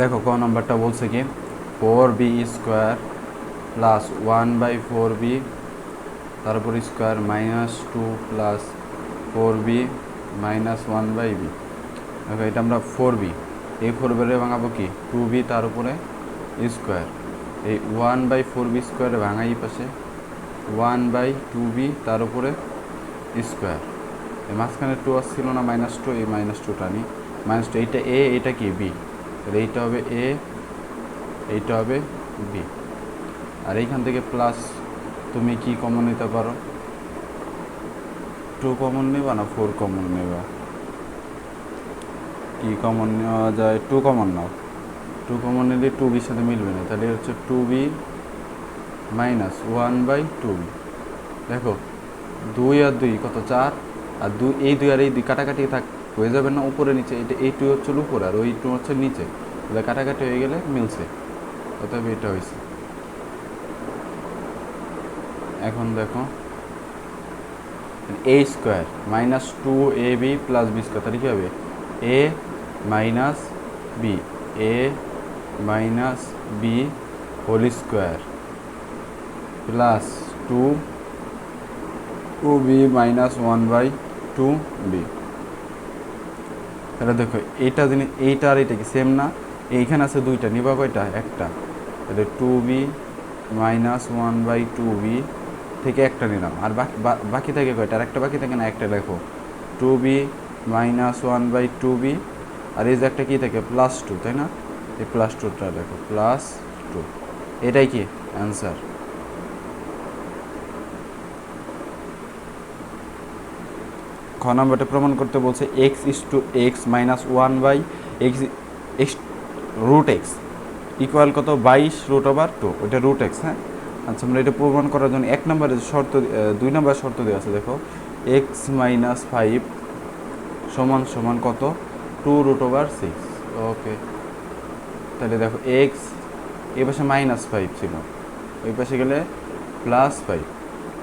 দেখো, ক নাম্বারটা বলছে কি? Four B square plus one by four B তারপর square minus two plus four B minus one by B দেখো, এটা আমরা ফোর বি এই ফোর বেড়ে ভাঙাবো কি? টু বি তার উপরে স্কোয়ার এই ওয়ান বাই ফোর বি স্কোয়ারে ভাঙাই পাশে। ওয়ান বাই টু বি তার উপরে স্কোয়ার এই মাঝখানে টু আসছিল না মাইনাস টু এই মাইনাস টুটা নিই মাইনাস টু এইটা, এ এটা কি? বি তাহলে এইটা হবে এ এইটা হবে বি আর এইখান থেকে প্লাস তুমি কি কমন নিতে পারো? টু কমন নেবা না ফোর কমন নেবা? কি কমন নেওয়া যায়? টু কমন নাও। টু কমন নিলে টু বির সাথে মিলবে না। তাহলে হচ্ছে two B minus one by two B দেখো, দুই আর দুই কত চার? আর দুই, এই দুই আর এই দুই কাটাকাটি থাক হয়ে যাবে না উপরে নিচে? এটা এই টু হচ্ছে উপরে আর ওই টু হচ্ছে নিচে। তাহলে কাটাকাটি হয়ে গেলে মিলছে। অতএব এটা হয়েছে। এখন দেখো। A square minus two A B plus B square তাহলে কী হবে? A minus B A minus B whole square plus two two B minus one by two B তাহলে দেখো, এইটা জিনিস, এইটা আর এইটা কি? সেম না? এইখানে আছে দুইটা, নিবা কয়টা? একটা। তাহলে two B minus one by two B থেকে একটা নিলাম। আর বাকি বাকি থাকে কয়টা? আর একটা বাকি থাকে না? একটা লেখো two B minus one by two B আর এই যে একটা কী থাকে? প্লাস টু তাই না? এই প্লাস টুটা দেখো প্লাস টু এটাই কি? অ্যান্সার খ নাম্বারটা প্রমাণ করতে বলছে x is two x minus one by x x root x equal কত? বাইশ রুট ওভার টু ওইটা রুট এক্স হ্যাঁ? আচ্ছা আমরা এটা প্রমাণ করার জন্য এক নম্বরের শর্ত দুই নম্বর শর্ত দেওয়া আছে, দেখো। এক্স মাইনাস ফাইভ সমান সমান কত? Two root over six okay তাহলে দেখো এক্স এই পাশে মাইনাস ফাইভ ছিল, ওই পাশে গেলে plus five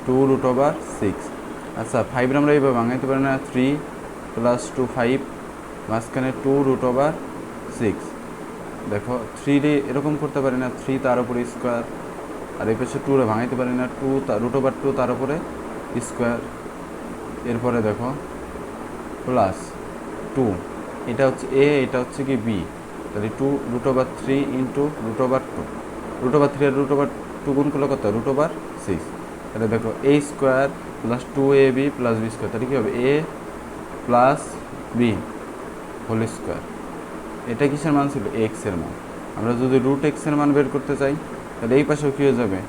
two root over six আচ্ছা ফাইভের আমরা এইভাবে ভাঙাইতে পারি না থ্রি প্লাস টু ফাইভ মাঝখানে টু রুট ওভার সিক্স দেখো থ্রি ডে এরকম করতে পারি না থ্রি তার উপরে স্কোয়ার আর এই পাশে টুরে ভাঙাইতে পারি না টু রুট ওভার টু তার উপরে স্কোয়ার এরপরে দেখো প্লাস টু এটা হচ্ছে এ এটা হচ্ছে কি বি তাহলে two root over three into root over two root over three আর রুট ওভার টু গুণ করলে কত? রুট ওভার সিক্স তাহলে দেখো A square plus two A B plus B square তাহলে কী হবে? A plus B whole square এটা কিসের মান ছিল? এক্সের মান। আমরা যদি রুট এক্সের মান বের করতে চাই, তাহলে এই পাশেও কী হয়ে যাবে?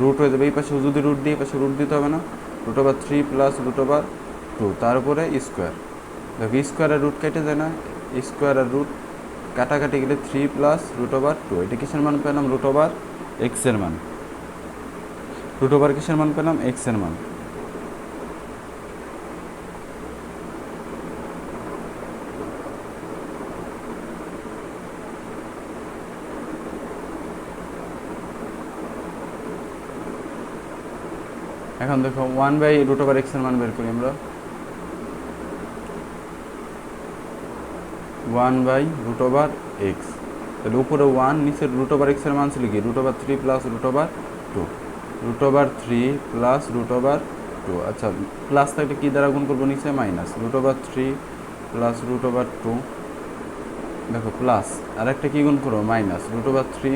রুট হয়ে যাবে। এই পাশেও যদি রুট দিই, এই পাশে রুট দিতে হবে না। Root over three plus root over two তার উপরে স্কোয়ার দেখো স্কোয়ার আর রুট কেটে যায় না। স্কোয়ার আর রুট কাটাকাটি গেলে three plus root over two এটা কিসের মান পেলাম? রুট ওভার এক্সের মান। রুট ওভার কিসের মান পেলাম এক্সের মান। এখন দেখো ওয়ান বাই রুট ওভার এক্সের মান বের করি আমরা। One by root over x তাহলে উপরে ওয়ান নিচে রুট ওভার এক্সের মান ছিল কি? Root over three plus root over two root over three plus root over two আচ্ছা প্লাস থাকলে কী দ্বারা গুণ করব নিচে? Minus root over three plus root over two দেখো প্লাস আর একটা কী গুণ করব minus root over three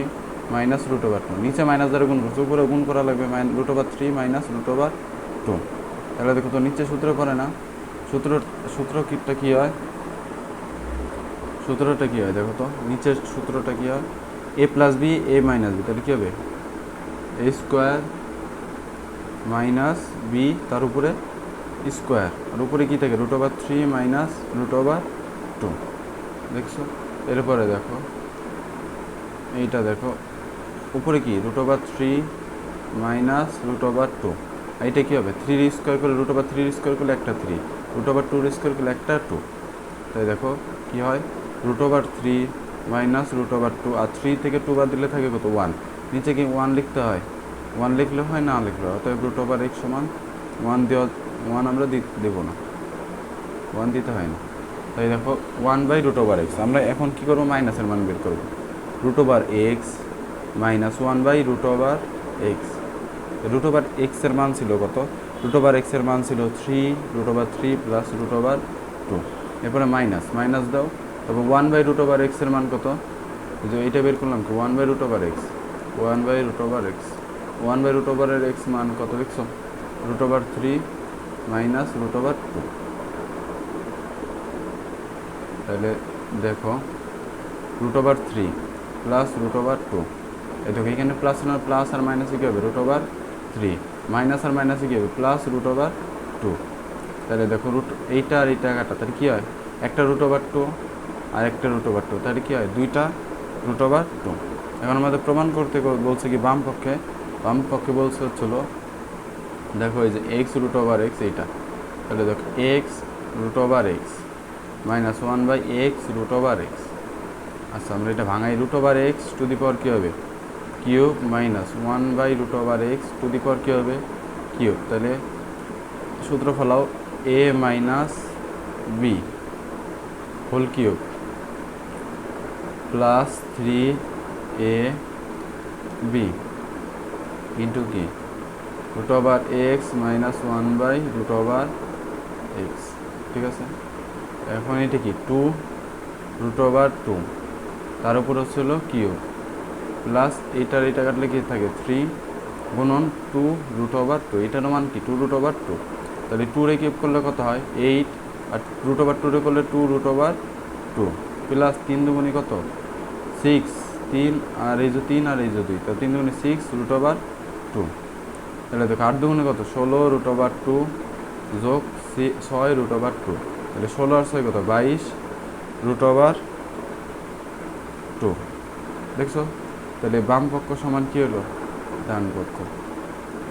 minus root over two নিচে মাইনাস দ্বারা গুণ করছ, উপরে গুণ করা লাগবে। Minus root over three minus root over two তাহলে দেখো তো, নিচে সূত্র করে না। সূত্র সূত্র কিটা কী হয়? সূত্রটা কী হয়? দেখো তো নিচের সূত্রটা কী হয়? A plus B A minus B তাহলে কী হবে? এ স্কোয়ার মাইনাস বি তার উপরে স্কোয়ার। আর উপরে কী থাকে? Root over three minus root over two দেখছ? এরপরে দেখো, এইটা দেখো, উপরে কি? Root over three minus root over two এইটা কী হবে? থ্রি স্কোয়ার করলে রুট ওভার থ্রি স্কোয়ার করলে একটা three root over two square করলে একটা টু তাই দেখো, কী হয়? Root over three minus root over two আর থ্রি থেকে টু বাদ দিলে থাকে কত? ওয়ান নিচে কি ওয়ান লিখতে হয়? ওয়ান লিখলে হয়, না লিখলে অতএব রুট ওভার এক্স সমান ওয়ান দেওয়া ওয়ান আমরা দেবো না। ওয়ান দিতে হয় না। তাই দেখো one by root over x আমরা এখন কী করব? মাইনাসের মান বের করব। Root over x minus one by root over x root over এক্সের মান ছিল কত? রুট ওভার এক্সের মান ছিল three root over three plus root over two এরপরে মাইনাস মাইনাস দাও। তারপর ওয়ান বাই রুট ওভার এক্সের মান কত? যে এইটা বের করলাম কি one by root over x one by root over x one by root ওভারের এক্স মান কত দেখছ? Root over three minus root over two তাহলে দেখো root over three plus root over two এই দেখো, এখানে প্লাস না প্লাস আর মাইনাসে কী হবে? রুট ওভার থ্রি মাইনাস আর মাইনাসে কী হবে? প্লাস রুট ওভার টু তাহলে দেখো রুট এইটা আর এইটা কাটা, তাহলে কী হয়? একটা রুট ওভার টু আর একটা রুট ওভার টু তাহলে কী হয়? দুইটা রুট ওভার টু এখন আমাদের প্রমাণ করতে বলছে কি, বাম পক্ষে বাম পক্ষে বলছে হচ্ছিল, দেখো এই যে এক্স রুট ওভার এক্স এইটা। তাহলে দেখো x root over x minus one by x root over x আচ্ছা আমরা এটা ভাঙাই root over x two the power কী হবে? Cube minus one by root over x two the power কী হবে? Cube তাহলে সূত্র ফলাও A minus B whole cube plus three A B into কি root over x minus one by root over x ঠিক আছে? এখন এটা কি? টু রুট ওভার টু তার উপর হচ্ছিল কিউব প্লাস এইটার এইটা কাটলে কি থাকে? থ্রি গুণন টু রুট ওভার টু এটার মান কি? টু রুট ওভার টু তাহলে টু রে কিউব করলে কত হয়? এইট আর রুট ওভার টু রে করলে two root over two plus তিন দুগুণি কত? সিক্স তিন, আর এই যে তিন, আর এই যে দুই তো তিন দুগুণি সিক্স রুট ওভার টু তাহলে দেখো আট দুগুণে কত? ষোলো রুট ওভার টু যোগ ছয় রুট ওভার টু তাহলে ষোলো আর ছয় কত? বাইশ রুট ওভার টু দেখছ? তাহলে বাম পক্ষ সমান কী হলো? ডান পক্ষ।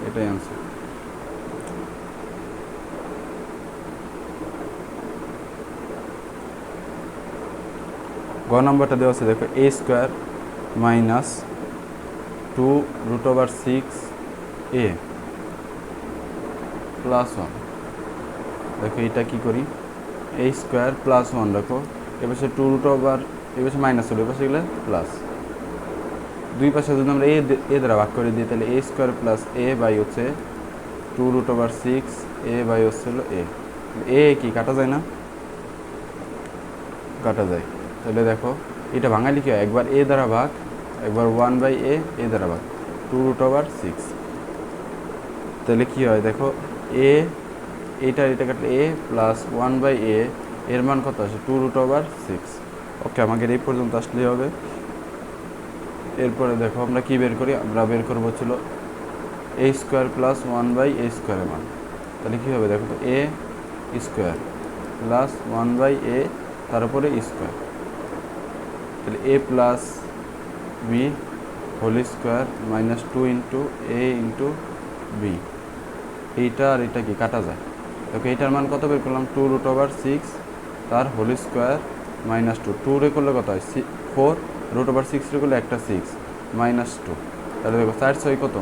এটাই আনসার গ নম্বরটা দেওয়া আছে, দেখো A square minus two root over six A plus one দেখো এটা কি করি? এ স্কোয়ার প্লাস ওয়ান দেখো। এপাশে টু রুট ওভার এপাশে মাইনাস হলো এপাশে গেলে প্লাস দুই পাশে যদি আমরা এ এ দ্বারা ভাগ করে দিই, তাহলে A square plus A by হচ্ছে two root over six A by হচ্ছে হলো এ এ কি, কাটা যায় না? কাটা যায়। তাহলে দেখো, এটা ভাঙালি কি হয়? একবার এ দ্বারা ভাগ, একবার ওয়ান বাই এ এ দ্বারা ভাগ। টু রুট ওভার সিক্স তাহলে কি হয়? দেখো এ এটা এটা কাটলে A plus one by A এর মান কত আসে? Two root over six okay আমাকে এই পর্যন্ত আসলেই হবে। এরপরে দেখো, আমরা কি বের করি? আমরা বের করব ছিল A square plus one by A স্কোয়ারের মান। তাহলে কী হবে? দেখো তো A square plus one by A তার উপরে স্কোয়ার তাহলে A plus B whole square minus two into A into B এইটা আর এটা কি? কাটা যায়। দেখো এইটার মান কত বের করলাম? টু রুট ওভার সিক্স তার whole square minus two two রে করলে কত হয়? ফোর রুট ওভার সিক্স রে করলে একটা সিক্স মাইনাস টু তাহলে দেখো, চার ছয় কত?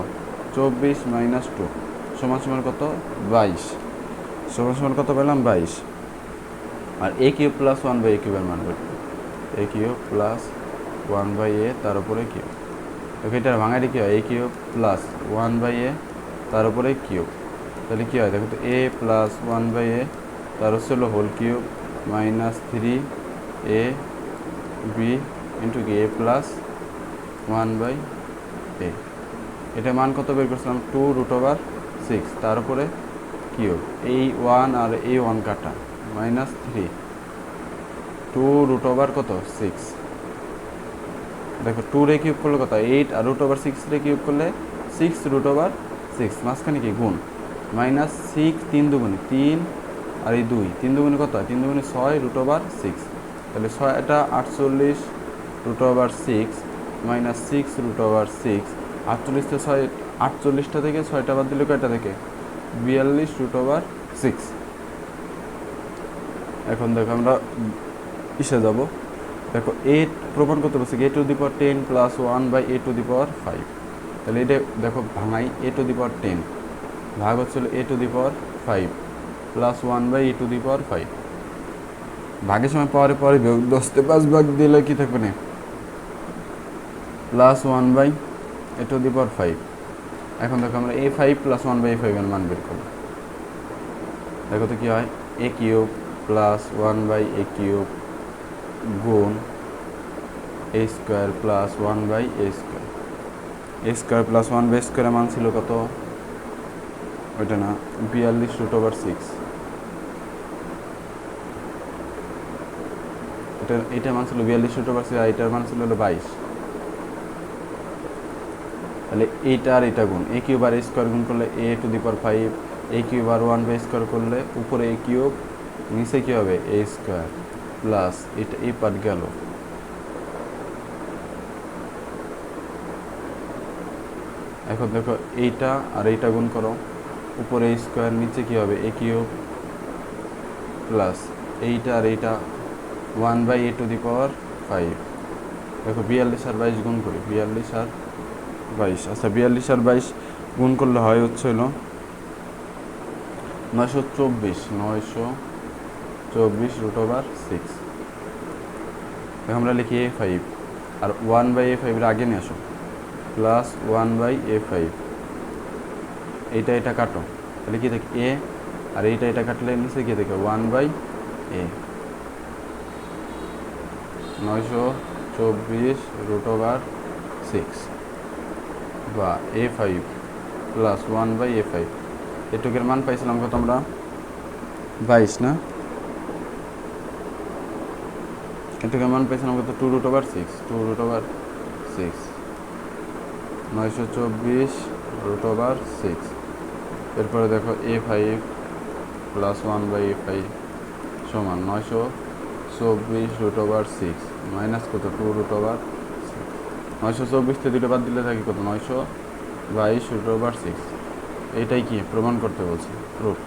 চব্বিশ মাইনাস টু সমান সমান কত? বাইশ। সমান সমান কত পেলাম? বাইশ। আর A cube plus one by A কিউবের মান বের। A cube plus one by A তার উপরে কিউ দেখো এটার ভাঙারি কী হয়? A cube plus one by A তার উপরে কিউব তাহলে কী হয়? দেখো তো A plus one by A তার হচ্ছে হলো whole cube minus three A B into কি? A plus one by A এটা মান কত বের করছিলাম? টু রুট ওভার সিক্স তার উপরে কিউব এই ওয়ান আর এই ওয়ান কাটা। Minus three two root over কত? সিক্স দেখো টু রে কিউব করলে কত? এইট আর রুট ওভার সিক্স রে কিউব করলে সিক্স রুট ওভার সিক্স মাঝখানে কি? গুণ। মাইনাস সিক্স তিন দুগুণে তিন আর এই দুই। তিন দুগুণে কত হয়? তিন দুগুণে ছয় রুট ওভার সিক্স তাহলে ছয়টা আটচল্লিশ root over six minus six root over six আটচল্লিশটা ছয়, আটচল্লিশটা থেকে ছয়টা বাদ দিলে কয়টা থেকে? বিয়াল্লিশ রুট ওভার সিক্স এখন দেখো আমরা ইসে যাব। দেখো এ প্রমাণ করতে বলছে a to the power ten plus one by a to the power five তাহলে এটা দেখো ভাঙাই এ টু দি পাওয়ার টেন ভাগ হচ্ছিল a to the power five plus one by a to the power five ভাগের সময় পরে পরে বিয়োগ দশতে পাঁচ ভাগ দিলে কি থাকবে না? Plus one by a to the power five এখন দেখো আমরা a five plus one by a ফাইভের মান বের করব। দেখো তো কী হয়? A cube plus one by a cube গুণ a square plus one by a square a square plus one by স্কোয়ারের মান ছিল কত? ওইটা না, বিয়াল্লিশ রুট ওভার সিক্স এটা এটার মান ছিল বিয়াল্লিশ রুট ওভার সিক্স আর এটার মান ছিল হলো বাইশ। তাহলে এইটা আর এটা গুণ। এ কিউব আর স্কোয়ার গুণ করলে a to the power five a cube R one by square করলে উপরে এ কিউব, নিচে কী হবে? এ স্কোয়ার প্লাস এটা এই পার্ট গেল। এখন দেখো এইটা আর এইটা গুণ করো। উপরে স্কোয়ার নিচে কী হবে? এ কিউব প্লাস এইটা আর এইটা one by a to the power five দেখো, বিয়াল্লিশ আর বাইশ গুণ করি। বিয়াল্লিশ আর বাইশ। আচ্ছা বিয়াল্লিশ আর বাইশ গুণ করলে হয় হচ্ছে হলো নয়শো চব্বিশ। নয়শো চব্বিশ রুট ওভার সিক্স আমরা লিখি এ ফাইভ আর ওয়ান বাই এ ফাইভের আগে নিয়ে আসো। Plus one by a five এইটা এটা কাটো। তাহলে কি থাকে এ আর এইটা এটা কাটলে নিচে কি থাকে ওয়ান বাই এ নয়শো চব্বিশ রুট ওভার সিক্স বা a five plus one by a five এটুকের মান পাইছিলাম কত আমরা? বাইশ না? এটুকের মান পাইছিলাম কত? Two root over six two root over six নয়শো চব্বিশ রুট ওভার সিক্স এরপরে দেখো a five plus one by a five সমান নয়শো চব্বিশ রুট ওভার সিক্স মাইনাস কত? টু রুট ওভার নয়শো চব্বিশতে দুটো বাদ দিলে থাকি কত? নয়শো বাইশ রুট ওভার সিক্স এটাই কি? প্রমাণ করতে বলছি। প্রুফ